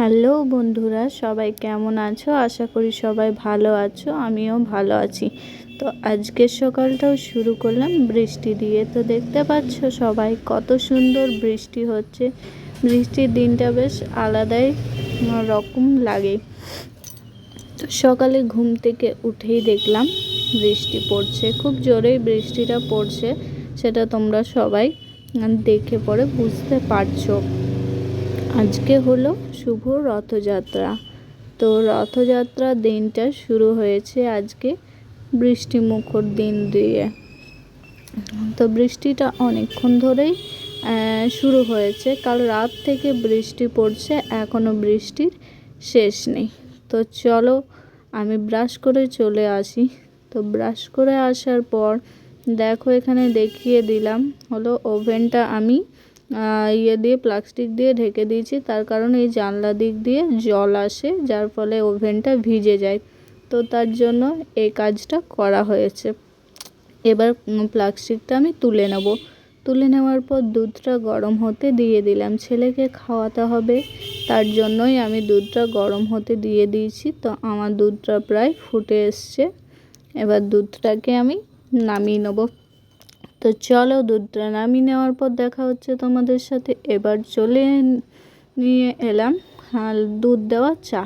Hello বন্ধুরা, সবাই কেমন আছো? আশা করি সবাই ভালো আছো, আমিও ভালো আছি। তো আজকের সকালটাও শুরু করলাম বৃষ্টি দিয়ে। তো দেখতে পাচ্ছ সবাই কত সুন্দর বৃষ্টি হচ্ছে। বৃষ্টির দিনটা বেশ আলাদাই রকম লাগে। তো সকালে ঘুম থেকে উঠেই দেখলাম বৃষ্টি পড়ছে। খুব জোরেই বৃষ্টিটা পড়ছে, সেটা তোমরা সবাই দেখে পরে বুঝতে পারছ। আজকে হলো শুভ রথযাত্রা। তো রথযাত্রার দিনটা শুরু হয়েছে আজকে বৃষ্টি মুখর দিন দিয়ে। তো বৃষ্টিটা অনেকক্ষণ ধরেই শুরু হয়েছে। কাল রাত থেকে বৃষ্টি পড়ছে এখনও বৃষ্টির শেষ নেই। তো চলো, আমি ব্রাশ করে চলে আসি। তো ব্রাশ করে আসার পর, দেখো এখানে দেখিয়ে দিলাম, হলো ওভেনটা আমি ইয়ে দিয়ে প্লাস্টিক দিয়ে ঢেকে দিয়েছি। তার কারণ এই জানলা দিক দিয়ে জল আসে, যার ফলে ওভেনটা ভিজে যায়। তো তার জন্য এই কাজটা করা হয়েছে। এবার প্লাস্টিকটা আমি তুলে নেব। তুলে নেওয়ার পর দুধটা গরম হতে দিয়ে দিলাম। ছেলেকে খাওয়াতে হবে, তার জন্যই আমি দুধটা গরম হতে দিয়ে দিয়েছি। তো আমার দুধটা প্রায় ফুটে এসছে। এবার দুধটাকে আমি নামিয়ে নেব। তো চলো দুধটা নামিয়ে নেওয়ার পর দেখা হচ্ছে তোমাদের সাথে। এবার চলে নিয়ে এলাম দুধ দেওয়া চা।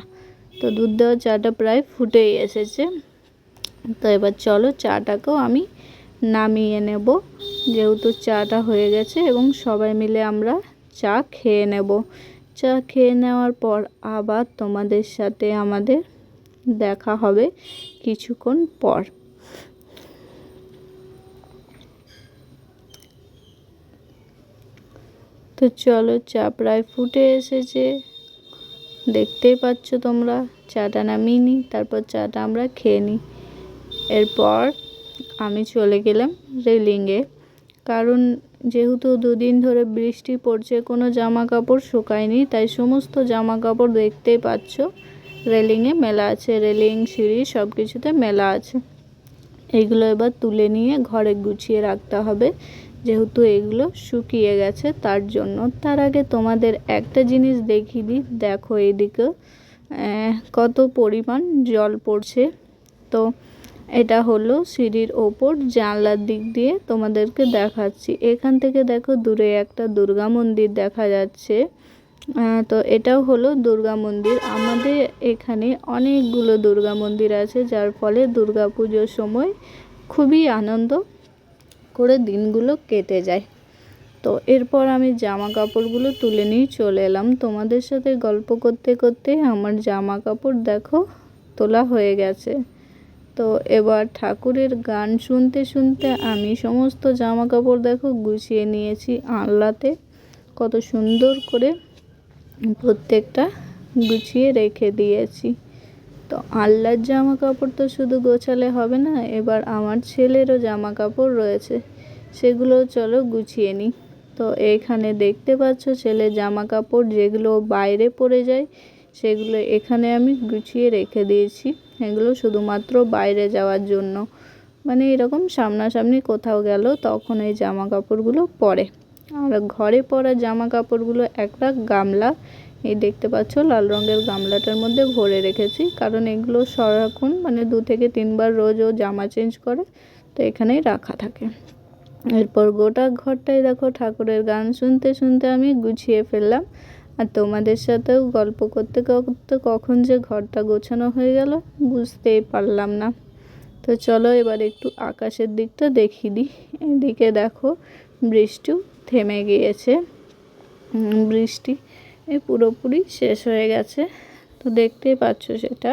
তো দুধ দেওয়া চাটা প্রায় ফুটেই এসেছে। তো এবার চলো চাটাকেও আমি নামিয়ে নেব। যেহেতু চাটা হয়ে গেছে এবং সবাই মিলে আমরা চা খেয়ে নেব। চা খেয়ে নেওয়ার পর আবার তোমাদের সাথে আমাদের দেখা হবে কিছুক্ষণ পর। তো চলো চা প্রায় ফুটে এসেছে। দেখতেই পাচ্ছ তোমরা, চাটা নামিয়ে নিই, তারপর চাটা আমরা খেয়ে নিই। এরপর আমি চলে গেলাম রেলিংয়ে। কারণ যেহেতু দুদিন ধরে বৃষ্টি পড়ছে, কোনো জামা কাপড় শুকায়নি, তাই সমস্ত জামা কাপড় দেখতেই পাচ্ছ রেলিংয়ে মেলা আছে। রেলিং, সিঁড়ি সব কিছুতে মেলা আছে। এইগুলো এবার তুলে নিয়ে ঘরে গুছিয়ে রাখতে হবে। যেহেতু এগুলো শুকিয়ে গেছে, তার জন্য। তার আগে তোমাদের একটা জিনিস দেখিয়ে দিই। দেখো এদিকে কত পরিমাণ জল পড়ছে। তো এটা হলো সিঁড়ির ওপর জানলার দিক দিয়ে তোমাদেরকে দেখাচ্ছি। এখান থেকে দেখো দূরে একটা দুর্গা মন্দির দেখা যাচ্ছে। তো এটাও হলো দুর্গা মন্দির। আমাদের এখানে অনেকগুলো দুর্গা মন্দির আছে, যার ফলে দুর্গা পুজোর সময় খুবই আনন্দ করে দিনগুলো কেটে যায়। তো এরপর আমি জামা কাপড়গুলো তুলে নিয়ে চলে এলাম। তোমাদের সাথে গল্প করতে করতে আমার জামা কাপড় দেখো, তোলা হয়ে গেছে। তো এবার ঠাকুরের গান শুনতে শুনতে আমি সমস্ত জামা কাপড় দেখো গুছিয়ে নিয়েছি আনলাতে কত সুন্দর করে প্রত্যেকটা গুছিয়ে রেখে দিয়েছি। তো আল্লার জামা কাপড় তো শুধু গোছালে হবে না, এবার আমার ছেলেরও জামা কাপড় রয়েছে। সেগুলো চলো গুছিয়ে নিই তো এখানে দেখতে পাচ্ছ ছেলের জামা কাপড় যেগুলো বাইরে পড়ে যায়, সেগুলো এখানে আমি গুছিয়ে রেখে দিয়েছি। এগুলো শুধুমাত্র বাইরে যাওয়ার জন্য। মানে এরকম সামনাসামনি কোথাও গেল, তখন এই জামা কাপড়গুলো পরে। আর ঘরে পরা জামা কাপড়গুলো একটা গামলা এই দেখতে পাচ্ছ, লাল রঙের গামলাটার মধ্যে ভরে রেখেছি। কারণ এগুলো সারাক্ষণ মানে দু থেকে তিনবার রোজ ও জামা চেঞ্জ করে, তো এখানেই রাখা থাকে। এরপর গোটা ঘরটাই দেখো ঠাকুরের গান শুনতে শুনতে আমি গুছিয়ে ফেললাম। আর তোমাদের সাথেও গল্প করতে করতে কখন যে ঘরটা গোছানো হয়ে গেল, বুঝতেই পারলাম না। তো চলো এবার একটু আকাশের দিকটা দেখিয়ে দিই এদিকে দেখো বৃষ্টিও থেমে গিয়েছে। বৃষ্টি এই পুরোপুরি শেষ হয়ে গেছে। তো দেখতেই পাচ্ছ সেটা।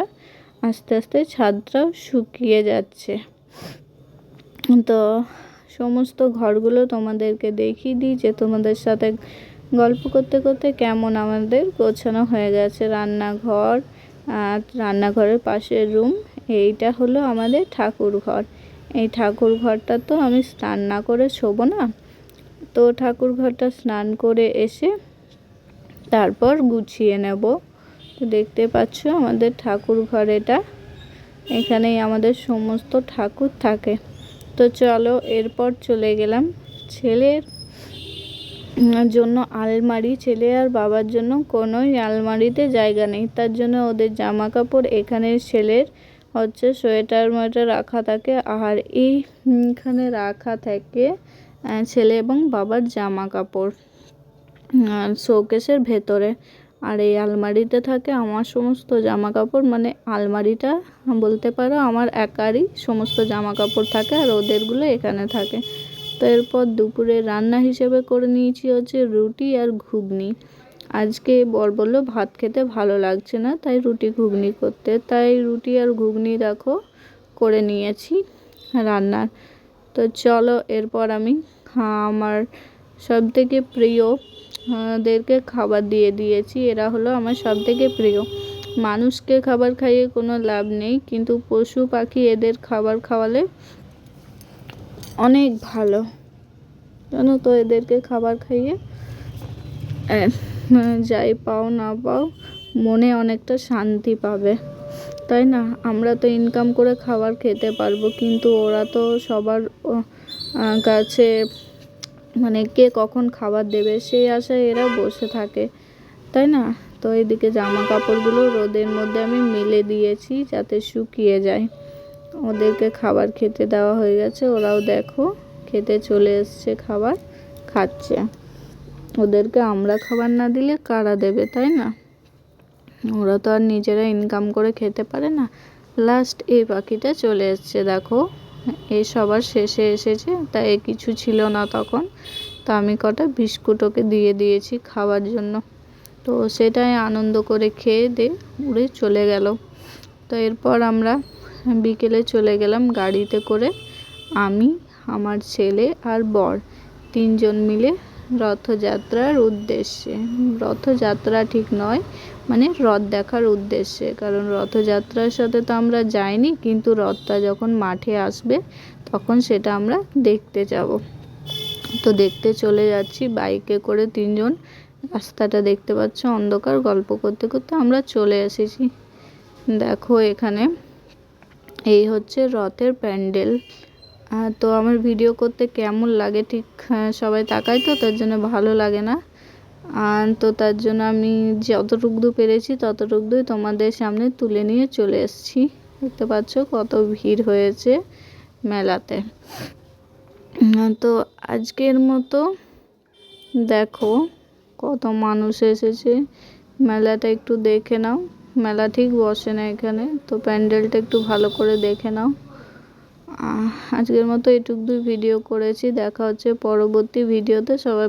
আস্তে আস্তে ছাদটাও শুকিয়ে যাচ্ছে। তো সমস্ত ঘরগুলো তোমাদেরকে দেখিয়ে দিই যে তোমাদের সাথে গল্প করতে করতে কেমন আমাদের গোছানো হয়ে গেছে রান্নাঘর, আর রান্নাঘরের পাশের রুম। এইটা হলো আমাদের ঠাকুর ঘর। এই ঠাকুর ঘরটা তো আমি স্নান না করে শোবো না। তো ঠাকুর ঘরটা স্নান করে এসে তারপর গুছিয়ে নেব। তো দেখতে পাচ্ছ আমাদের ঠাকুর ঘর এটা। এখানেই আমাদের সমস্ত ঠাকুর থাকে। তো চলো এরপর চলে গেলাম ছেলের জন্য আলমারি। ছেলে আর বাবার জন্য কোনোই আলমারিতে জায়গা নেই। তার জন্য ওদের জামা কাপড় এখানে ছেলের হচ্ছে সোয়েটার মোয়েটার রাখা থাকে আর এইখানে রাখা থাকে ছেলে এবং বাবার জামা কাপড় শোকেসের ভেতরে। আর এই আলমারিতে থাকে আমার সমস্ত জামা কাপড় মানে আলমারিটা বলতে পারো আমার একারই সমস্ত জামা কাপড় থাকে আর ওদেরগুলো এখানে থাকে। তো এরপর দুপুরে রান্না হিসেবে করে নিয়েছি হচ্ছে রুটি আর ঘুগনি। আজকে বর বলল ভাত খেতে ভালো লাগছে না তাই রুটি ঘুগনি করতে। তাই রুটি আর ঘুগনি দেখো করে নিয়েছি রান্নার। তো চলো এরপর আমি হ্যাঁ, আমার সব থেকে প্রিয় দেরকে খাবার দিয়ে দিয়েছি। এরা হলো আমার সব থেকে প্রিয়। মানুষকে খাবার খাইয়ে কোনো লাভ নেই, কিন্তু পশু পাখি এদের খাবার খাওয়ালে অনেক ভালো। জানো তো, এদেরকে খাবার খাইয়ে যাই পাও না পাও, মনে অনেকটা শান্তি পাবে। তাই না? আমরা তো ইনকাম করে খাবার খেতে পারব, কিন্তু ওরা তো সবার কাছে মানে কে কখন খাবার দেবে, সেই আশায় এরা বসে থাকে। তাই না? তো এদিকে জামা কাপড়গুলো রোদের মধ্যে আমি মেলে দিয়েছি যাতে শুকিয়ে যায়। ওদেরকে খাবার খেতে দেওয়া হয়ে গেছে। ওরাও দেখো, খেতে চলে এসছে, খাবার খাচ্ছে। ওদেরকে আমরা খাবার না দিলে কারা দেবে, তাই না? ওরা তো আর নিজেরা ইনকাম করে খেতে পারে না। লাস্ট এই পাখিটা চলে এসছে, দেখো। এই সবার শেষে এসেছে, তাই কিছু ছিল না তখন। তো আমি কটা বিস্কুট ওকে দিয়ে দিয়েছি খাওয়ার জন্য। তো সেটাই আনন্দ করে খেয়ে দে, উড়ে চলে গেল। তো এরপর আমরা বিকেলে চলে গেলাম গাড়িতে করে। আমি, আমার ছেলে আর বর, তিনজন মিলে রথযাত্রার উদ্দেশ্যে। রথযাত্রা ঠিক নয় মানে রথ দেখার উদ্দেশ্যে। কারণ রথযাত্রার সাথে তো আমরা যাইনি, কিন্তু রথটা যখন মাঠে আসবে, তখন সেটা আমরা দেখতে যাব। তো দেখতে চলে যাচ্ছি বাইকে করে তিনজন। রাস্তাটা দেখতে পাচ্ছ অন্ধকার, গল্প করতে করতে আমরা চলে এসেছি। দেখো এখানে, এই হচ্ছে রথের প্যান্ডেল। তো আমার ভিডিও করতে কেমন লাগে? ঠিক সবাই তাকায় তো, তার জন্য ভালো লাগে না। তো তার জন্য আমি যতটুকু পেরেছি ততটুকুই তোমাদের সামনে তুলে নিয়ে চলে এসেছি। দেখতে পাচ্ছ কত ভিড় হয়েছে মেলাতে। তো আজকের মতো দেখো কত মানুষ এসেছে। মেলাটা একটু দেখে নাও। মেলা ঠিক বসে না এখানে, তো প্যান্ডেলটা একটু ভালো করে দেখে নাও। আজকের মতো এটুকুই ভিডিও করেছি। দেখা হচ্ছে পরবর্তী ভিডিওতে সবাই